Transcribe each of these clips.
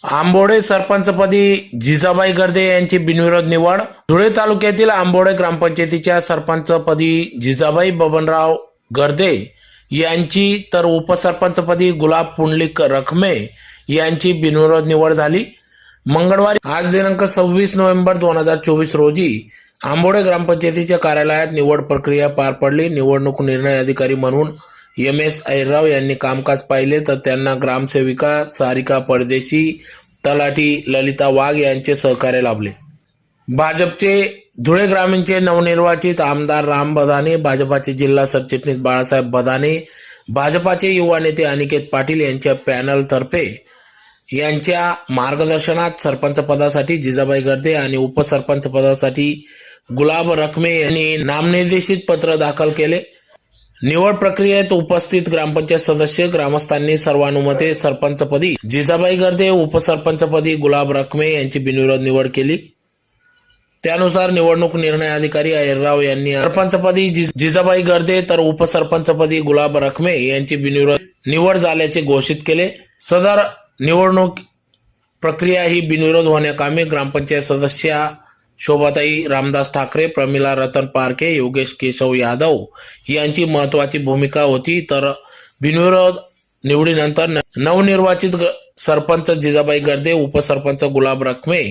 आंबोडे सरपंचपदी जिजाबाई गर्दे यांची बिनविरोध निवड. धुळे तालुक्यातील आंबोडे ग्रामपंचायतीच्या सरपंचपदी जिजाबाई बबनराव गर्दे यांची तर उपसरपंचपदी गुलाब पुंडलिक रखमे यांची बिनविरोध निवड झाली. मंगळवारी आज दिनांक सव्वीस नोव्हेंबर दोन हजार चोवीस रोजी आंबोडे ग्रामपंचायतीच्या कार्यालयात निवड प्रक्रिया पार पडली. निवडणूक निर्णय अधिकारी म्हणून एम एस ऐरराव यांनी कामकाज पाहिले तर त्यांना ग्रामसेविका सारिका परदेशी तलाठी ललिता वाघ यांचे सहकार्य लाभले. भाजपचे धुळे ग्रामीणचे नवनिर्वाचित आमदार राम बदाने भाजपाचे जिल्हा सरचिटणीस बाळासाहेब बदाने भाजपाचे युवा नेते अनिकेत पाटील यांच्या पॅनलतर्फे यांच्या मार्गदर्शनात सरपंच पदासाठी जिजाबाई गर्दे आणि उपसरपंच पदासाठी गुलाब रखमे यांनी नामनिर्देशित पत्र दाखल केले. निवड प्रक्रियेत उपस्थित ग्रामपंचायत सदस्य ग्रामस्थांनी सर्वानुमते सरपंचपदी जिजाबाई गर्दे उपसरपंचपदी गुलाब रखमे यांची बिनविरोध निवड केली. त्यानुसार निवडणूक निर्णय अधिकारी अहिरराव यांनी सरपंचपदी जिजाबाई गर्दे तर उपसरपंचपदी गुलाब रखमे यांची बिनविरोध निवड झाल्याचे घोषित केले. सदर निवडणूक प्रक्रिया ही बिनविरोध होण्याकामी ग्रामपंचायत सदस्या शोभाताई रामदास ठाकरे प्रमिला रतन पारखे योगेश केशव यादव यांची महत्वाची भूमिका होती. तर बिनविरोध निवडीनंतर नवनिर्वाचित सरपंच जिजाबाई गर्दे उपसरपंच गुलाब रखमे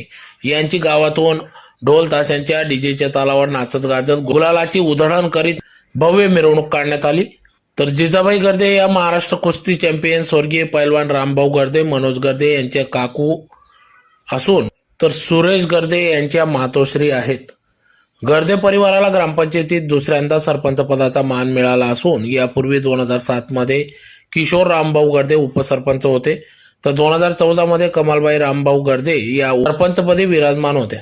यांची गावातून ढोल ताशांच्या डीजेच्या तालावर नाचत गाजत गुलालाची उधळण करीत भव्य मिरवणूक काढण्यात आली. तर जिजाबाई गर्दे या महाराष्ट्र कुस्ती चॅम्पियन स्वर्गीय पैलवान रामभाऊ गर्दे मनोज गर्दे यांचे काकू असून तर सुरेश गर्दे यांच्या मातोश्री आहेत. गर्दे परिवाराला ग्रामपंचायतीत दुसऱ्यांदा सरपंच पदाचा मान मिळाला असून यापूर्वी दोन हजार सातमध्ये किशोर रामभाऊ गर्दे उपसरपंच होते. तर दोन हजार चौदामध्ये कमालबाई रामभाऊ गर्दे या सरपंचपदी विराजमान होत्या.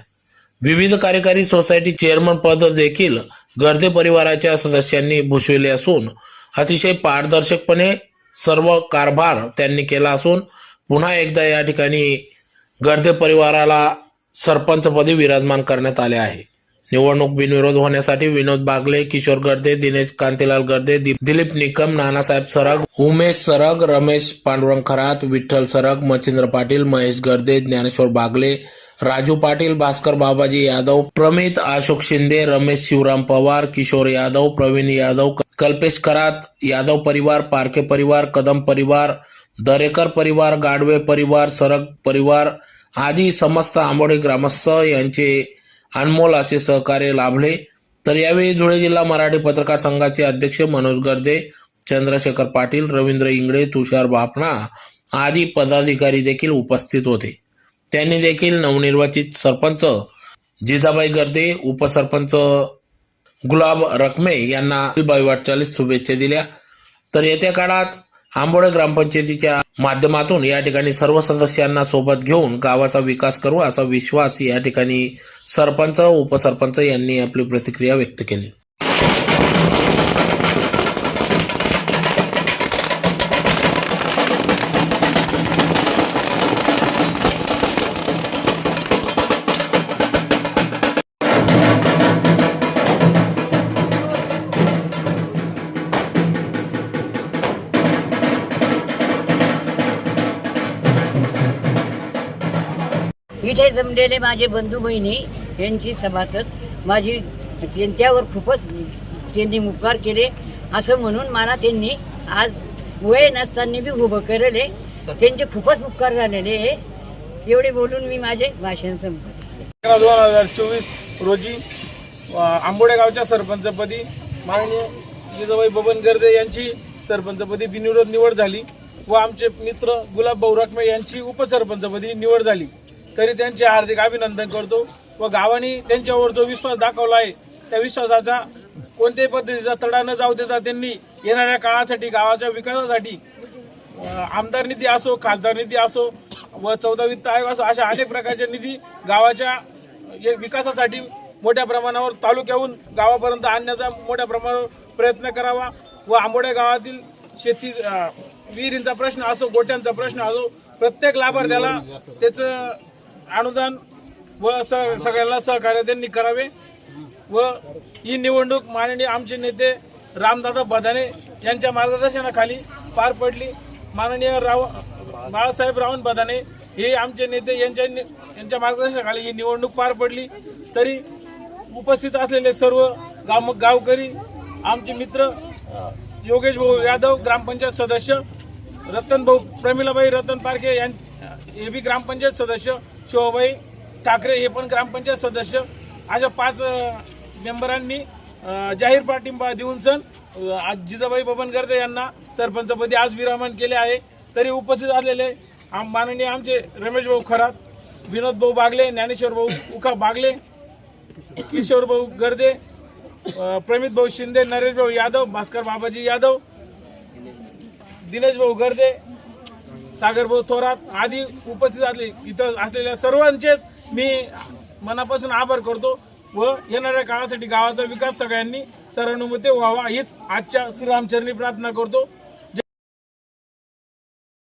विविध कार्यकारी सोसायटी चेअरमन पद देखील गर्दे परिवाराच्या सदस्यांनी भूषविले असून अतिशय पारदर्शकपणे सर्व कारभार त्यांनी केला असून पुन्हा एकदा या ठिकाणी गर्दे परिवाराला सरपंचपदी विराजमान करण्यात आले आहे. निवडणूक बिनविरोध होण्यासाठी विनोद बागले किशोर गर्दे दिनेश कांतीलाल गर्दे दिलीप निकम नानासाहेब सरग उमेश सरग रमेश पांडुरंग खरात विठ्ठल सरग मच्छिंद्र पाटील महेश गर्दे ज्ञानेश्वर बागले राजू पाटील भास्कर बाबाजी यादव प्रमित अशोक शिंदे रमेश शिवराम पवार किशोर यादव प्रवीण यादव कल्पेश खरात यादव परिवार पारखे परिवार कदम परिवार दरेकर परिवार गाडवे परिवार सरग परिवार आधी समस्त आंबोडे ग्रामस्थ यांचे अनमोल असे सहकार्य लाभले. तर यावेळी धुळे जिल्हा मराठी पत्रकार संघाचे अध्यक्ष मनोज गर्दे चंद्रशेखर पाटील रवींद्र इंगळे तुषार बापणा आदी पदाधिकारी देखील उपस्थित होते. त्यांनी देखील नवनिर्वाचित सरपंच जिजाबाई गर्दे उपसरपंच गुलाब रकमे यांना बाई वाटचालीस शुभेच्छा दिल्या. तर येत्या काळात आंबोडे ग्रामपंचायतीच्या माध्यमातून या ठिकाणी सर्व सदस्यांना सोबत घेऊन गावाचा विकास करू असा विश्वास या ठिकाणी सरपंच उपसरपंच यांनी आपली प्रतिक्रिया व्यक्त केली. इथे जमलेले माझे बंधू बहिणी यांची सभासद माझी त्यांच्यावर खूपच त्यांनी उपकार केले. असं म्हणून मला त्यांनी आज वय नसताना बी उभं केलेले. त्यांचे खूपच उपकार झालेले आहे एवढे बोलून मी माझे भाषण संपवते. दोन हजार चोवीस रोजी आंबोडेगावच्या आंबोडे गावच्या सरपंचपदी माननीय जिजाबाई बबन गर्दे यांची सरपंचपदी बिनविरोध निवड झाली व आमचे मित्र गुलाब भाऊ रखमे यांची उपसरपंचपदी निवड झाली. तरी त्यांचे हार्दिक अभिनंदन करतो व गावाने त्यांच्यावर जो विश्वास दाखवला आहे त्या विश्वासाचा कोणत्याही पद्धतीचा तडा न जाऊ देता त्यांनी येणाऱ्या काळासाठी गावाच्या विकासासाठी आमदार निधी असो खासदार निधी असो व चौदा वित्त आयोग असो अशा अनेक प्रकारच्या निधी गावाच्या विकासासाठी मोठ्या प्रमाणावर तालुक्याहून गावापर्यंत आणण्याचा मोठ्या प्रमाणावर प्रयत्न करावा व आंबोड्या गावातील शेती विहिरींचा प्रश्न असो गोट्यांचा प्रश्न असो प्रत्येक लाभार्थ्याला त्याचं अनुदान व स सगळ्यांना सहकार्य त्यांनी करावे. व ही निवडणूक माननीय आमचे नेते रामदादा बदाने यांच्या मार्गदर्शनाखाली पार पडली. माननीय राव बाळासाहेब रावण बदाने हे आमचे नेते यांच्या यांच्या मार्गदर्शनाखाली ही निवडणूक पार पडली. तरी उपस्थित असलेले सर्व गाव गावकरी आमचे मित्र योगेश भाऊ यादव ग्रामपंचायत सदस्य रतन भाऊ प्रमिलाबाई रतन पारखे यां हे. बी ग्रामपंचायत सदस्य शोभाबाई ठाकरे हे पण ग्रामपंचायत सदस्य. अशा पाच मेंबरांनी जाहीर पाठिंबा देऊन सण आज जिजाबाई बबन गर्दे यांना सरपंचपदी आज विरामन केले आहे. तरी उपस्थित आलेले आम माननीय आमचे रमेश भाऊ खरात विनोद भाऊ बागले ज्ञानेश्वर भाऊ उखा बागले किशोर भाऊ गर्दे प्रमितभाऊ प्रमित भाऊ शिंदे नरेश भाऊ यादव भास्कर बाबाजी यादव दिनेश भाऊ गर्दे सागरभाऊ थोरात आधी उपस्थित असले इथं असलेल्या सर्वांचेच मी मनापासून आभार करतो व येणाऱ्या काळासाठी गावाचा विकास सगळ्यांनी सर्वानुमते व्हावा हीच आजच्या श्रीरामचरणी प्रार्थना करतो.